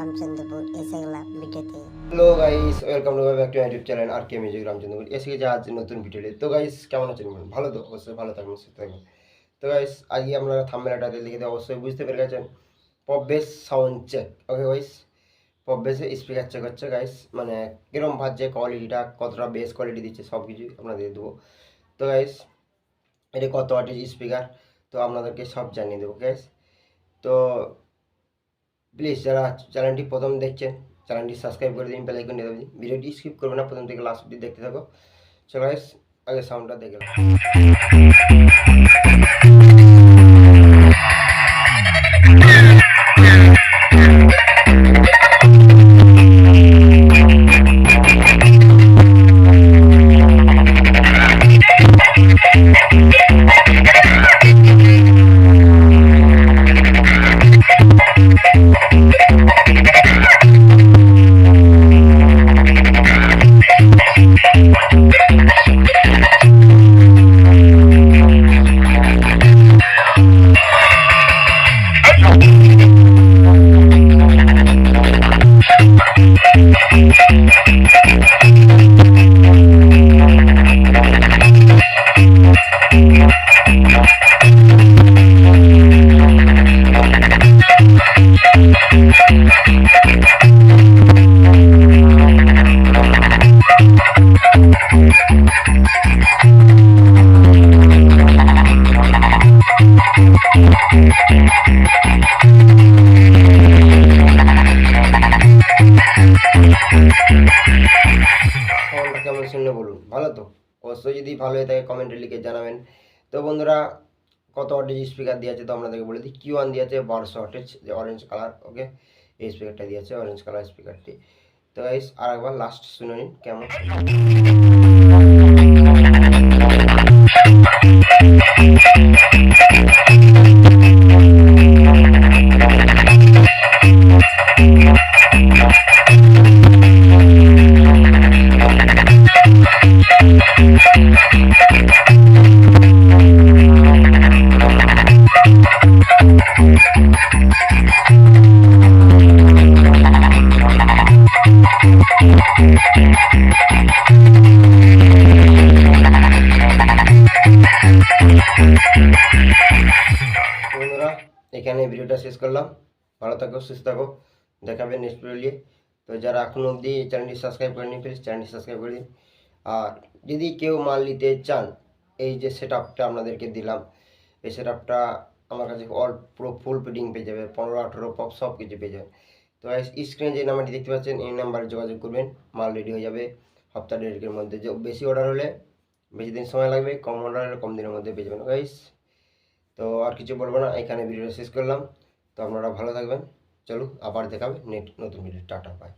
রামচন্দ্রপুর এসে গেলাম ভিডিওতে। Hello guys welcome to back to YouTube channel R K music Ramchandrapur. এসে গেছে আজ নতুন ভিডিওতে। তো গাইস কেমন আছেন? ভালো তো? অবশ্যই ভালো থাকবেন, সুস্থ থাকবেন। তো গাইস আজকে আপনারা থাম্বেলাটাতে লিখে দিয়ে অবশ্যই বুঝতে পেরে গেছেন। পববেস সাউন্ড চেক ওকে গাইস পববেসে স্পিকার চেক হচ্ছে গাইস মানে কিরম ভাবছে কোয়ালিটিটা কতটা বেস কোয়ালিটি দিচ্ছে সব কিছুই আপনাদের দেবো। তো গাইস এটা কত ওয়াটের স্পিকার তো আপনাদেরকে সব জানিয়ে দেবো গাইস তো প্লিজ যারা চ্যানেলটি প্রথম দেখছেন চ্যানেলটি সাবস্ক্রাইব করে দিন বেলাইকন দিয়ে দেবেন ভিডিওটি স্কিপ করবে না, প্রথম থেকে লাস্ট অব্দি দেখতে থাকো। চলো গাইস আগে সাউন্ডটা দেখে সাউন্ডটা কেমন শুনলে বলুন ভালো তো? অবশ্যই যদি ভালো হয়ে থাকে কমেন্টে লিখে জানাবেন। তো বন্ধুরা, কত ওয়াটেজ স্পিকার দিয়েছে তো আপনাদেরকে বলে দিই। কিউ ওয়ান দিয়েছে বারোশো ওয়াটেজ যে অরেঞ্জ কালার ওকে এই স্পিকারটা দিয়েছে অরেঞ্জ কালার স্পিকারটি তো গাইস আর একবার লাস্ট শুনে নিন, কেমন? এখানে ভিডিওটা শেষ করলাম। ভালো থাকো সুস্থ থাকো। দেখাবে নেক্সট ভিডিও তো যারা এখনও অবধি চ্যানেলটি সাবস্ক্রাইব করেনি প্লিজ চ্যানেলটি সাবস্ক্রাইব করে দিন। আর যদি কেউ মাল নিতে চান, এই যে সেট আপটা আপনাদেরকে দিলাম, এই সেট আপটা আমার কাছে অল পুরো ফুল ফিডিং পেয়ে যাবে, পনেরো, আঠেরো পপ সব কিছু পেয়ে যাবে। তো স্ক্রিনে যে নাম্বারটি দেখতে পাচ্ছেন, এই নাম্বারে যোগাযোগ করবেন, মাল রেডি হয়ে যাবে সপ্তাহ দেড়েকের মধ্যে। যে বেশি অর্ডার হলে বেশি দিন সময় লাগবে, কম অর্ডার হলে কম দিনের মধ্যে পেয়ে যাবেন গাইস তো আর কিছু বলব না, এখানে ভিডিওটা শেষ করলাম। তো আপনারা ভালো থাকবেন। চলো আবার দেখাবে নেট নতুন ভিডিও টাটা বাই